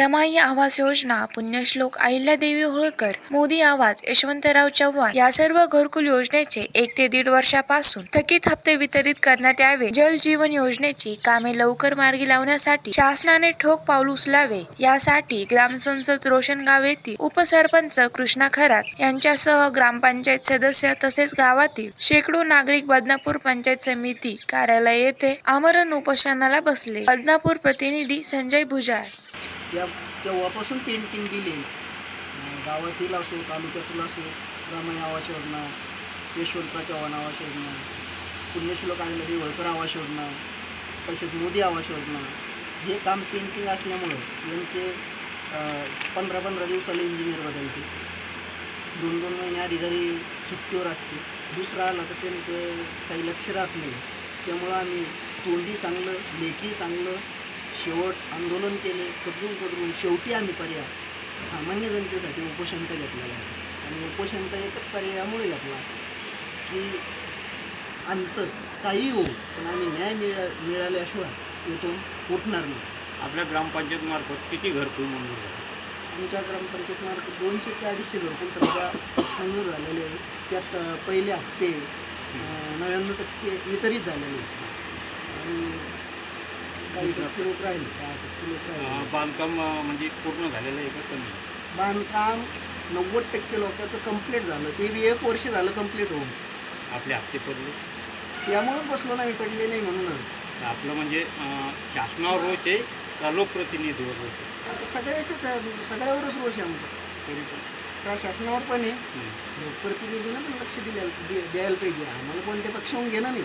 रमाई आवास योजना पुण्यश्लोक अहिल्यादेवी होळकर मोदी आवाज यशवंतराव चव्हाण या सर्व घरकुल योजनेचे एक ते दीड वर्षापासून थकीत हप्ते वितरित करण्यात यावे. जल जीवन योजनेची कामे लवकर मार्गी लावण्यासाठी शासनाने ठोक पाऊल उचलावे. यासाठी ग्रामसंसद रोशनगाव येथील उपसरपंच कृष्णा खरात यांच्यासह ग्रामपंचायत सदस्य तसेच गावातील शेकडो नागरिक बदनापूर पंचायत समिती कार्यालय येथे आमरण उपोषणाला बसले. बदनापूर प्रतिनिधी संजय भुजाळ त्या तेव्हापासून पेंटिंग दिली. गावातील असो तालुक्यातील असो रामाई आवास योजना यशवंतराव चव्हाण आवास योजना पुण्यश्लोक आलेली होळकर आवास योजना तसेच मोदी आवास योजना हे काम पेंटिंग असल्यामुळं यांचे पंधरा पंधरा दिवसाला इंजिनियर बदलते. दोन दोन महिने आधी जरी सुट्टीवर असते दुसरा आला तर त्यांचं काही लक्ष राहत नाही. त्यामुळं आम्ही तोंडी चांगलं लेखी चांगलं शेवट आंदोलन केले कदरून कदरून शेवटी आम्ही पर्याय सामान्य जनतेसाठी उपोषणचा घेतलेला आहे. आणि उपोषणचा एकच पर्याय यामुळे घेतला की आमचं काही हो पण आम्ही न्याय मिळा मिळाल्याशिवाय इथून उठणार नाही. आपल्या ग्रामपंचायत मार्फत किती घरकुल मंजूर झाले? आमच्या ग्रामपंचायत मार्फत दोनशे ते अडीचशे घरकुल सध्या मंजूर झालेले आहे त्यात पहिले हप्ते नव्याण्णव टक्के वितरित झालेले आहेत. आणि बांधकाम म्हणजे पूर्ण झालेलं आहे का कमी? बांधकाम नव्वद टक्के लोकांचं कंप्लीट झालं. ते बी एक वर्ष झालं कंप्लीट होऊन. आपले हप्ते पडले? त्यामुळेच बसलो नाही पडले नाही म्हणूनच. आपलं म्हणजे शासनावर रोष आहे का लोकप्रतिनिधीवर रोष आहे? सगळ्याचंच आहे, सगळ्यावरच रोष आहे आमचा. तरी पण. आहे. लोकप्रतिनिधीनं पण लक्ष दिल्या द्यायला पाहिजे. आम्हाला कोणत्या पक्षाहून घेणं नाही.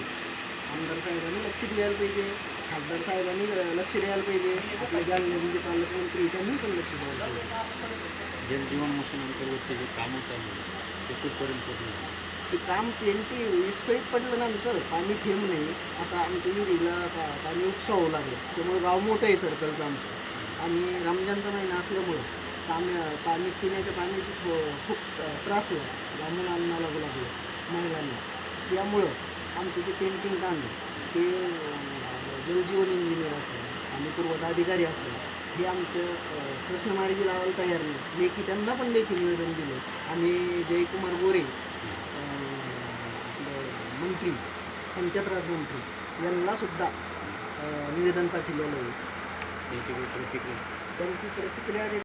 आमदार साहेबांनी लक्ष द्यायला पाहिजे. खासदार साहेबांनी लक्ष द्यायला पाहिजे. आपल्या जालन्याचे जे पालकमंत्री त्यांनी पण लक्ष द्यायला पाहिजे. जलजीवन मिशन अंतर्गतचे जे कामं चालू आहे ते कुठपर्यंत पोहोचले ते काम पेंटी विस्कळीत पडलं ना आमचं. पाणी थेंब नाही. आता आमच्या विहिरीला पाणी उपसा होऊ लागलं. त्यामुळे गाव मोठं आहे सर्कलचं आमचं. आणि रमजानचा महिना असल्यामुळं काम पाणी पिण्याच्या पाण्याची खूप त्रास आहे. आणावं लागू लागलं महिलांना. त्यामुळं आमचं जे पेंटिंग काम आहे ते जलजीवन इंजिनियर असेल आणि पुरवठा अधिकारी असेल हे आमचं प्रश्नमार्गी लावायला तयार नाही. लेखी त्यांना पण लेखी निवेदन दिलं आणि जयकुमार गोरे मंत्री पंचायत राज मंत्री यांना सुद्धा अं, निवेदन पाठवलेलं आहे त्यांची प्रतिक्रिया